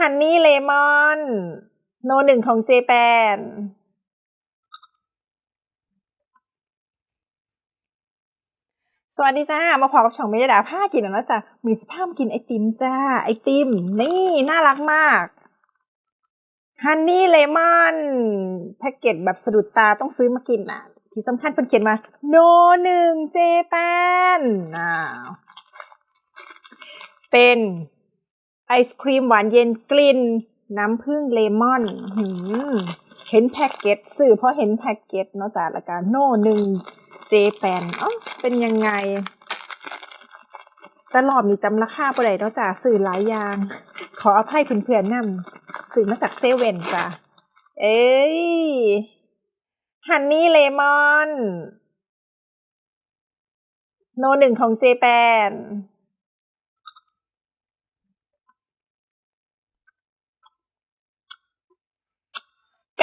ฮันนี่เลมอนโนหนึ่งของเจแปนสวัสดีจ้า มาพอกับช่องเมยดาผ้ากินแล้วนะจ๊ะมีสภาพกินไอติมจ้า ไอติม นี่น่ารักมากฮันนี่เลมอนแพ็กเกจแบบสะดุดตาต้องซื้อมากินอะ ที่สำคัญเพิ่นเขียนมา โนหนึ่งเจแปนอ้าวเป็น ไอศครีมหวานเย็นกลิ่น น้ำผึ้งเลมอนหืมเห็นแพ็กเกจสื่อเพราะเห็นแพ็กเกจเนาะจ้ะล้วก็โน่หนึ่งเจแปนอ๋อเป็นยังไงตลอดมีจำราคาบ่ได้เนาะจ้ะสื่อหลายอย่าง ขออภัยเพื่อนๆนำสื่อมาจากเซเว่นจ้ะเอ้ยฮันนี่เลมอน โนหนึ่งของเจแปน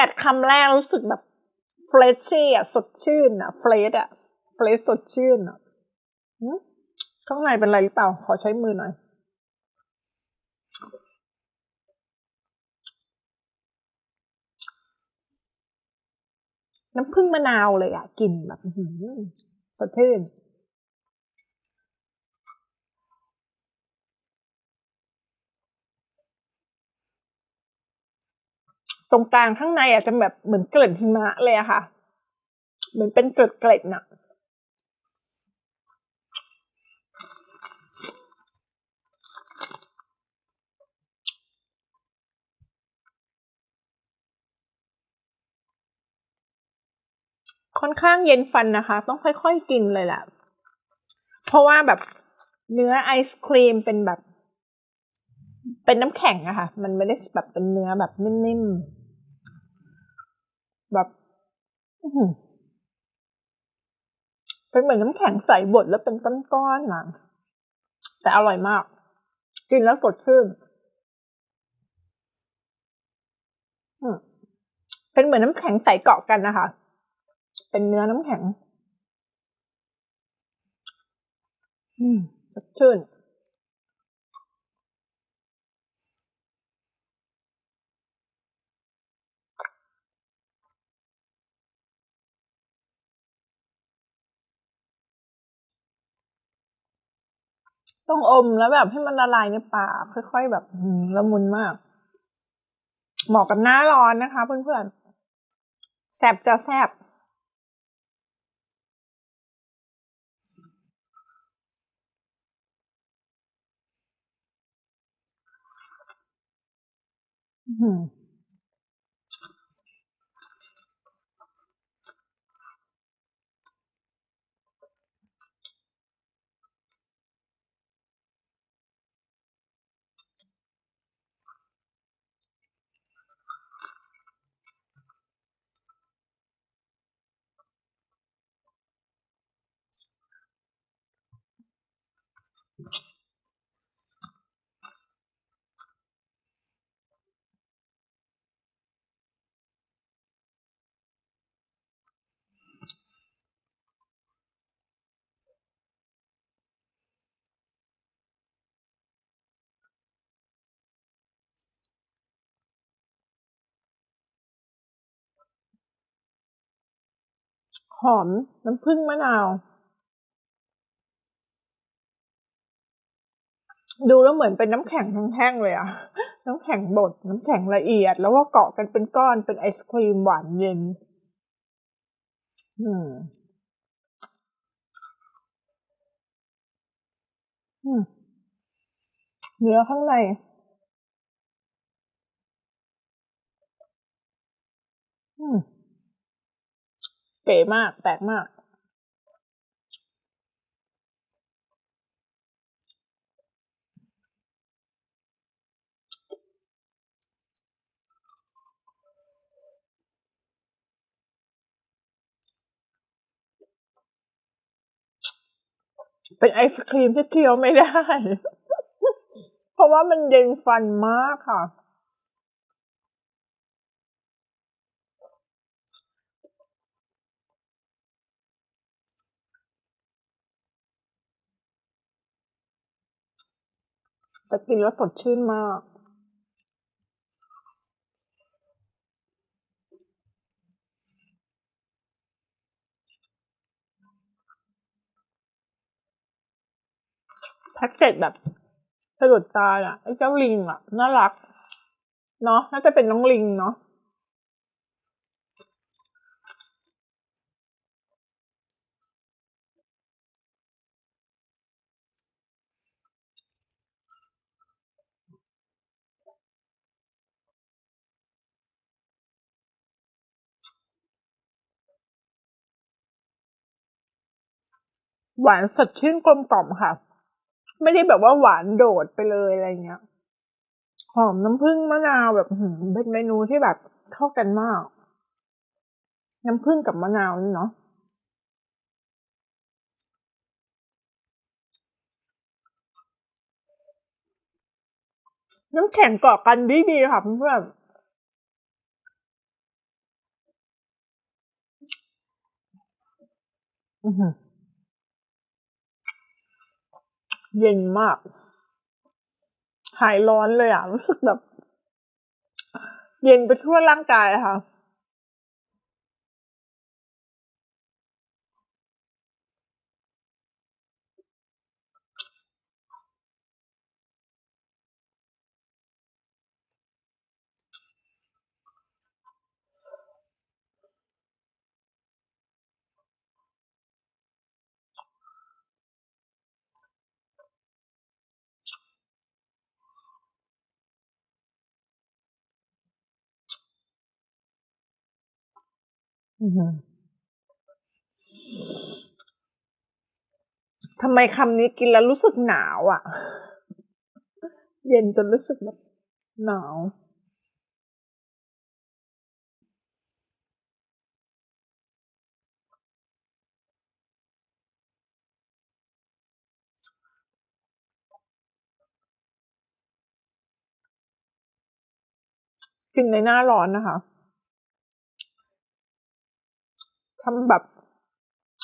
กัดคำแรกรู้สึกแบบเฟรชชี่อะสดชื่นอะเฟรชอะเฟรชสดชื่นอะข้างในเป็นอะไรหรือเปล่า ขอใช้มือหน่อย น้ำผึ้งมะนาวเลยอะกลิ่นแบบอื้อหือสดชื่น ตรงกลางข้างในอะจะแบบเหมือนเกล็ดหิมะเลยอะค่ะ เหมือนเป็นเกล็ดเกล็ดน่ะค่อนข้างเย็นฟันนะคะ ต้องค่อยๆกินเลยแหละ เพราะว่าแบบเนื้อไอศครีมเป็นแบบ เป็นน้ำแข็งอะค่ะ มันไม่ได้แบบเป็นเนื้อแบบนิ่มๆ แบบเป็นเหมือนน้ำแข็งใสบดแล้วเป็นก้อนๆอะแต่อร่อยมาก กินแล้วสดชื่นเป็นเหมือนน้ำแข็งใสเกาะกันนะคะ เป็นเนื้อน้ำแข็ง อืมสดชื่น ต้องอมแล้วแบบให้มันละลายในปากค่อยๆแบบละมุนมาก เหมาะกับหน้าร้อนนะคะ เพื่อนๆแซบจะแซบอื้อ หอหอมน้ำผึ้งมะนาว ดูแล้วเหมือนเป็นน้ำแข็งทั้งแท่งเลยอะน้ำแข็งบด น้ำแข็งละเอียด แล้วก็เกาะกันเป็นก้อนเป็นไอศครีมหวานเย็น อืม อืมเนื้อข้างใน อืม เก๋มาก แปลกมาก เป็นไอศครีมที่เคี้ยวไม่ได้ เพราะว่ามันเย็นฟันมากค่ะ แต่กินแล้วสดชื่นมาก แพ็กเกจแบบสะดุดตาอะไอ้เจ้าลิงอะ น่ารัก เนาะน่าจะเป็นน้องลิงเนาะ หวานสดชื่นกลมกล่อมค่ะ ไม่ได้แบบว่าหวานโดดไปเลยอะไรเงี้ย หอมน้ำผึ้งมะนาวแบบเป็นเมนูที่แบบเข้ากันมาก น้ำผึ้งกับมะนาวนี่เนาะน้ำแข็งเกาะกันดีดีค่ะเพื่อนอื้อหือ เย็นมากหายร้อนเลยอะรู้สึกแบบ เย็นไปทั่วร่างกายค่ะ ทำไมคำนี้กินแล้วรู้สึกหนาวอะ เย็นจนรู้สึกแบบหนาวกินในหน้าร้อนนะคะ ทำแบบ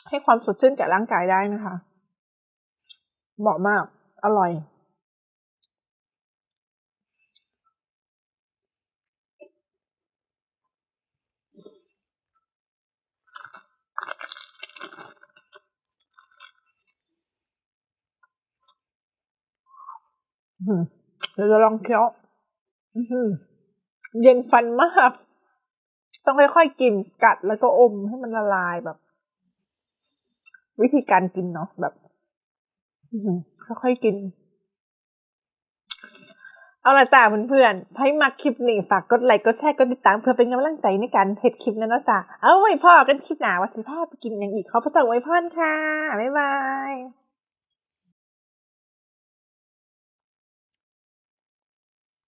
ให้ความสดชื่นแก่ร่างกายได้นะคะ เหมาะมาก อร่อยอื้อหือเดี๋ยวจะลองเคี้ยวเย็นฟันมาก ต้องค่อยๆกินกัดแล้วก็อมให้มันละลายแบบ วิธีการกินเนาะแบบค่อยๆกิน เอาละจ้าเพื่อนๆให้มาคลิปนี้ฝากกดไลค์กดแชร์กดติดตามเพื่อเป็นกำลังใจในการเห็ดคลิปนั้นนะจ้าเอาไว้พ่อกันคลิปหน้าว่าสิพาไปกินอย่างอีกขอพระเจ้าไว้พรค่ะ บ๊ายบาย